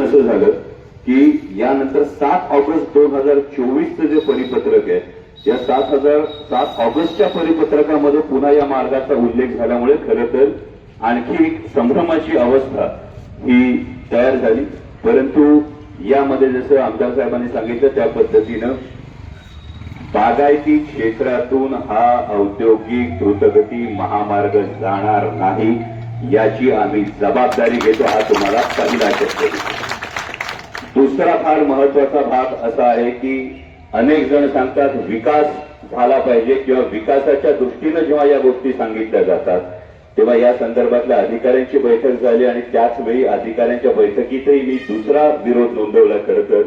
असं झालं की यानंतर सात ऑगस्ट दोन हजार चोवीसचं जे परिपत्रक आहे या सात हजार सात ऑगस्टच्या परिपत्रकामध्ये पुन्हा या मार्गाचा उल्लेख झाल्यामुळे खरं तर आणखी एक संभ्रमाची अवस्था ही तयार झाली. परंतु यामध्ये जसं आमदार साहेबांनी सांगितलं त्या पद्धतीनं बागायती क्षेत्रातून हा औद्योगिक द्रुतगती महामार्ग जाणार नाही. याची आम्ही जबाबदारी घेतो हा तुम्हाला पहिला शब्द दुसरा फार महत्त्वाचा भाग असा आहे की अनेक जण सांगतात विकास झाला पाहिजे किंवा विकासाच्या दृष्टीनं जेव्हा या गोष्टी सांगितल्या जातात तेव्हा या संदर्भातल्या अधिकाऱ्यांची बैठक झाली आणि त्याच वेळी अधिकाऱ्यांच्या बैठकीतही मी दुसरा विरोध नोंदवला खरं तर.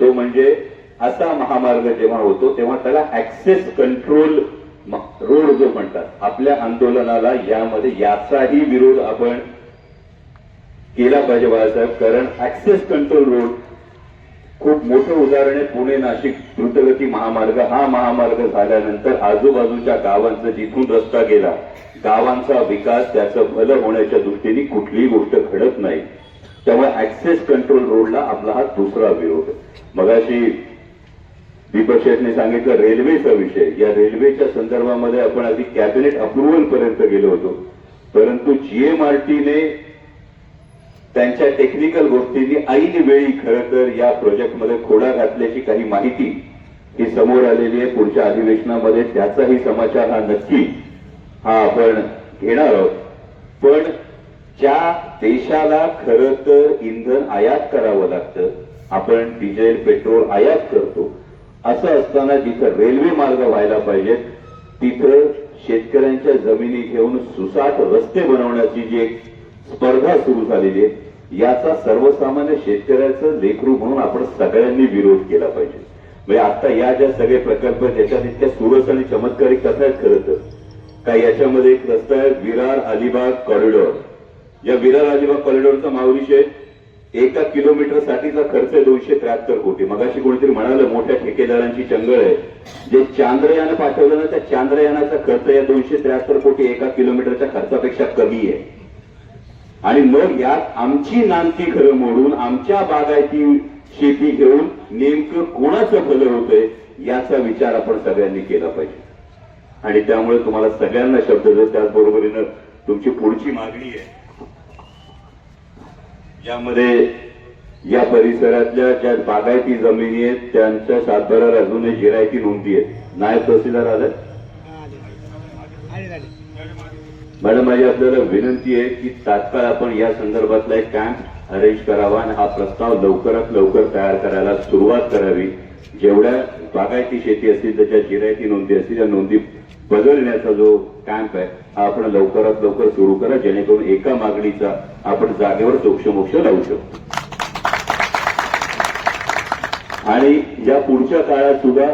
तो म्हणजे असा महामार्ग जेव्हा होतो तेव्हा त्याला ऍक्सेस कंट्रोल रोड जो म्हणतात आपल्या आंदोलनाला यामध्ये याचाही विरोध आपण केला पाहिजे बाळासाहेब. कारण ऍक्सेस कंट्रोल रोड खूप मोठं उदाहरण आहे पुणे नाशिक द्रुतगती महामार्ग. हा महामार्ग झाल्यानंतर आजूबाजूच्या गावांचा जिथून रस्ता गेला गावांचा विकास त्याचं भलं होण्याच्या दृष्टीने कुठलीही गोष्ट घडत नाही. त्यामुळे ऍक्सेस कंट्रोल रोडला आपला हा दुसरा विरोध मगाशी दीपक शेठने सांगितलं रेल्वेचा विषय. या रेल्वेच्या संदर्भामध्ये आपण आधी कॅबिनेट अप्रुव्हल पर्यंत गेलो होतो. परंतु जीएमआरटीने त्यांच्या टेक्निकल गोष्टींनी ऐन वेळी खरं तर या प्रोजेक्टमध्ये खोडा घातल्याची काही माहिती ही समोर आलेली आहे. पुढच्या अधिवेशनामध्ये त्याचाही समाचार हा नक्की हा आपण घेणार आहोत. पण ज्या देशाला खरं तर इंधन आयात करावं लागतं आपण डिझेल पेट्रोल आयात करतो असं असताना जिथं रेल्वे मार्ग व्हायला पाहिजेत तिथं शेतकऱ्यांच्या जमिनी घेऊन सुसाट रस्ते बनवण्याची जी एक स्पर्धा सुरू झालेली आहे याचा सर्वसामान्य शेतकऱ्याचं लेखरू म्हणून आपण सगळ्यांनी विरोध केला पाहिजे. म्हणजे आता या ज्या सगळे प्रकल्प आहेत त्याच्यात इतक्या सुरस आणि चमत्कारी कथा आहेत खरं तर. का याच्यामध्ये एक रस्ता आहे विरार अलिबाग कॉरिडॉर या विरार अलिबाग कॉरिडॉरचा माऊलीश आहे. एका किलोमीटर साठीचा खर्च दोनशे त्र्याहत्तर कोटी. मगाशी कोणीतरी म्हणाल मोठ्या ठेकेदारांची चंगळ आहे. जे चांद्रयान पाठवलं ना त्या चांद्रयानाचा खर्च या दोनशे त्र्याहत्तर कोटी एका किलोमीटरच्या खर्चापेक्षा कमी आहे. आणि मग यात आमची नांती घरं मोडून आमच्या बागायती शेती घेऊन नेमकं कोणाचं भलं होतंय याचा विचार आपण सगळ्यांनी केला पाहिजे. आणि त्यामुळे तुम्हाला सगळ्यांना शब्द जर त्याचबरोबरीनं तुमची पुढची मागणी आहे. ज्यामध्ये या परिसरातल्या ज्या बागायती जमिनी आहेत त्यांच्या सातबारा अजूनही जिरायती नोंदी आहेत. नायब तहसीलदार आले? मॅडम माझी आपल्याला विनंती आहे की तात्काळ आपण या संदर्भातला एक कॅम्प अरेंज करावा आणि हा प्रस्ताव लवकरात लवकर तयार करायला सुरुवात करावी. जेवढ्या बागायती शेती असतील त्याच्या जिरायती नोंदी असतील त्या नोंदी बदलण्याचा जो कॅम्प आहे हा आपण लवकरात लवकर सुरू करा जेणेकरून एका मागणीचा आपण जागेवर चोक्षमोक्ष लावू शकतो आणि या पुढच्या काळात सुद्धा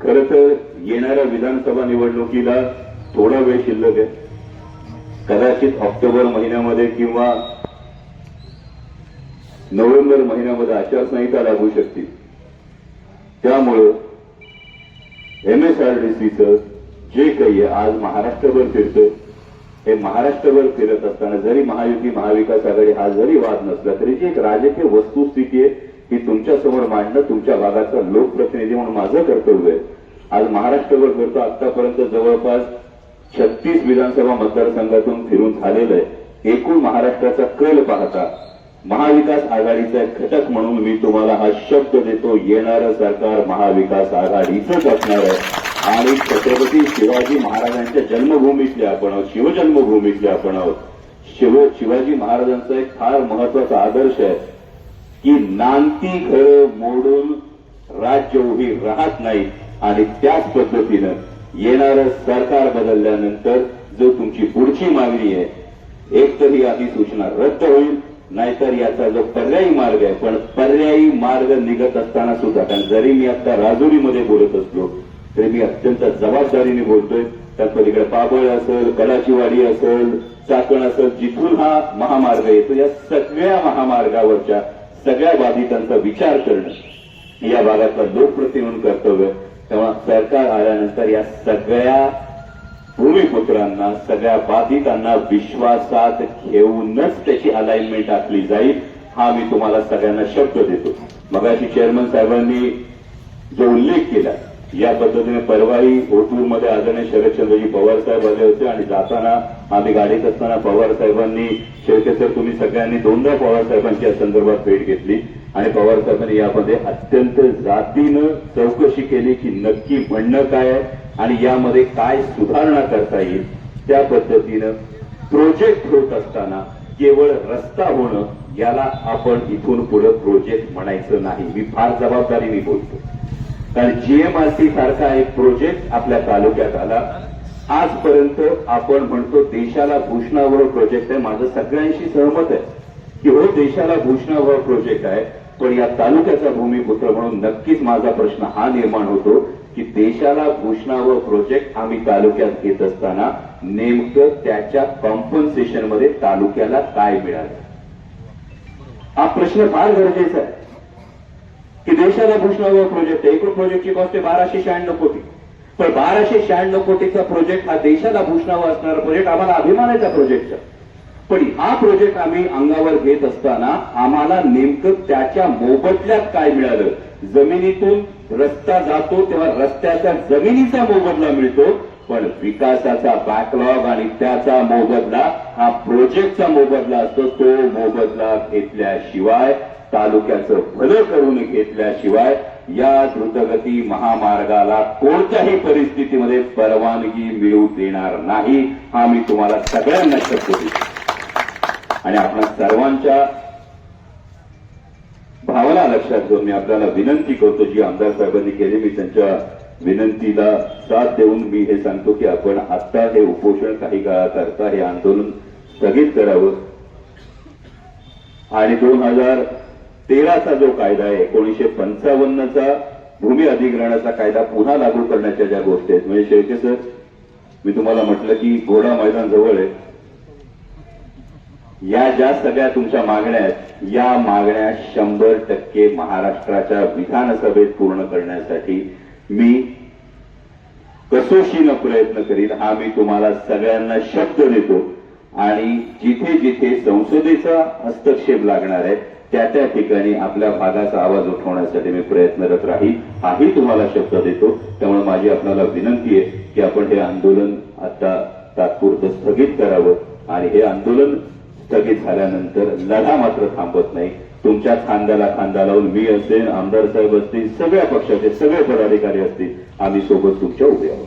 खरं तर येणाऱ्या विधानसभा निवडणुकीला थोडा वेळ शिल्लक आहे. कदाचित ऑक्टोबर महिन्यामध्ये किंवा नोव्हेंबर महिन्यामध्ये आचारसंहिता लागू शकते त्यामुळं एमएसआरडीसीचं जे काही आहे आज महाराष्ट्रभर फिरतोय. हे महाराष्ट्रभर फिरत असताना जरी महायुती महाविकास आघाडी हा जरी वाद नसला तरी जी एक राजकीय वस्तुस्थिती आहे ही तुमच्यासमोर मांडणं तुमच्या भागाचा लोकप्रतिनिधी म्हणून माझं कर्तव्य आहे. आज महाराष्ट्रभर फिरतो आतापर्यंत जवळपास छत्तीस विधानसभा मतदारसंघातून फिरून झालेलं आहे. एकूण महाराष्ट्राचा कल पाहता महाविकास आघाडीचा एक घटक म्हणून मी तुम्हाला हा शब्द देतो येणारं सरकार महाविकास आघाडीचंच असणार आहे. आणि छत्रपती शिवाजी महाराजांच्या जन्मभूमीतले आपण आहोत शिवजन्मभूमीतले आपण आहोत. शिव शिवाजी महाराजांचा एक फार महत्त्वाचा आदर्श आहे की नांती घरं मोडून राज्य उभी राहत नाही आणि त्याच पद्धतीनं येणारं सरकार बदलल्यानंतर जो तुमची पुढची मागणी आहे एक तर ही अधिसूचना रद्द होईल नाहीतर याचा जो पर्यायी मार्ग आहे पण पर्यायी मार्ग निघत असताना सुद्धा कारण जरी मी आता राजुरीमध्ये बोलत असलो तरी मी अत्यंत जबाबदारीने बोलतोय. त्या पलीकडे पाबळ असेल कलाचीवाडी असेल चाकण असेल जिथून हा महामार्ग येतो या सगळ्या महामार्गावरच्या सगळ्या बाधितांचा विचार करणं या भागातलं लोकप्रतिनिधी कर्तव्य. तेव्हा सरकार आल्यानंतर या सगळ्या भूमिपुत्रांना सगळ्या बाधितांना विश्वासात घेऊनच त्याची अलाइनमेंट आखली जाईल हा मी तुम्हाला सगळ्यांना शब्द देतो. मगाशी चेअरमन साहेबांनी जो उल्लेख केला या पद्धतीने परवाही ओटूरमध्ये आदरणीय शरदचंद्रजी पवार साहेब आले होते आणि जाताना आम्ही गाडीत असताना पवार साहेबांनी शेळके तुम्ही सगळ्यांनी दोनदा पवार साहेबांची या संदर्भात भेट घेतली. आणि पवार साहेबांनी यामध्ये अत्यंत जातीनं चौकशी केली की नक्की म्हणणं काय आहे आणि यामध्ये काय सुधारणा करता येईल. त्या पद्धतीनं प्रोजेक्ट होत असताना केवळ रस्ता होणं याला आपण इथून पुढे प्रोजेक्ट म्हणायचं नाही. मी फार जबाबदारीने बोलतो. तर जीएमआरसी सारखा एक प्रोजेक्ट आपल्या तालुक्यात आला. आजपर्यंत आपण म्हणतो देशाला भूषणावर प्रोजेक्ट आहे. माझं सगळ्यांशी सहमत आहे की हो देशाला भूषणावर प्रोजेक्ट आहे. पण या तालुक्याचा भूमिपुत्र म्हणून नक्कीच माझा प्रश्न हा निर्माण होतो की देशाला भूषणावर प्रोजेक्ट आम्ही तालुक्यात घेत असताना नेमकं त्याच्या कॉम्पन्सेशनमध्ये तालुक्याला काय मिळालं? हा प्रश्न फार गरजेचा आहे. की देशाला भूषणावर प्रोजेक्ट आहे. एकूण प्रोजेक्टची कॉस्ट आहे बाराशे शहाण्णव कोटी. पण बाराशे शहाण्णव कोटीचा प्रोजेक्ट हा देशाला भूषणावर असणारा प्रोजेक्ट आम्हाला अभिमान आहे. त्या प्रोजेक्टचा पण हा प्रोजेक्ट आम्ही अंगावर घेत असताना आम्हाला नेमकं त्याच्या मोबदल्यात काय मिळालं? जमिनीतून रस्ता जातो तेव्हा रस्त्याच्या जमिनीचा मोबदला मिळतो पण विकासाचा बॅकलॉग आणि त्याचा मोबदला हा प्रोजेक्टचा मोबदला असतो तो मोबदला घेतल्याशिवाय तालुक्याचं भलं करून घेतल्याशिवाय या द्रुतगती महामार्गाला कोणत्याही परिस्थितीमध्ये परवानगी मिळू देणार नाही हा मी तुम्हाला सगळ्यांना शब्द देतो. आणि आपण सर्वांच्या भावना लक्षात घेऊन मी आपल्याला विनंती करतो जी आमदार साहेबांनी केली मी त्यांच्या विनंतीला साथ देऊन मी हे सांगतो की आपण आता हे उपोषण काही काळाकरता हे आंदोलन स्थगित करावं. आणि दोन हजार तेराचा जो कायदा आहे एकोणीशे पंचावन्नचा भूमी अधिग्रहणाचा कायदा पुन्हा लागू करण्याच्या ज्या गोष्टी आहेत म्हणजे शेळके सर मी तुम्हाला म्हटलं की घोडा मैदान जवळ आहे. या ज्या सगळ्या तुमच्या मागण्या आहेत या मागण्या शंभर टक्के महाराष्ट्राच्या विधानसभेत पूर्ण करण्यासाठी मी कसोशीनं प्रयत्न करीन. हा मी तुम्हाला सगळ्यांना शब्द देतो. आणि जिथे जिथे संसदेचा हस्तक्षेप लागणार आहे त्या त्या ठिकाणी आपल्या भागाचा आवाज उठवण्यासाठी मी प्रयत्नरत राहील. हाही तुम्हाला शब्द देतो. त्यामुळे माझी आपल्याला विनंती आहे की आपण हे आंदोलन आता तात्पुरतं स्थगित करावं. आणि हे आंदोलन स्थगित झाल्यानंतर लढा मात्र थांबत नाही. तुमच्या खांद्याला खांदा लावून मी असेल आमदार साहेब असतील सगळ्या पक्षाचे सगळे पदाधिकारी असतील आम्ही सोबत तुमच्या उभे आहोत.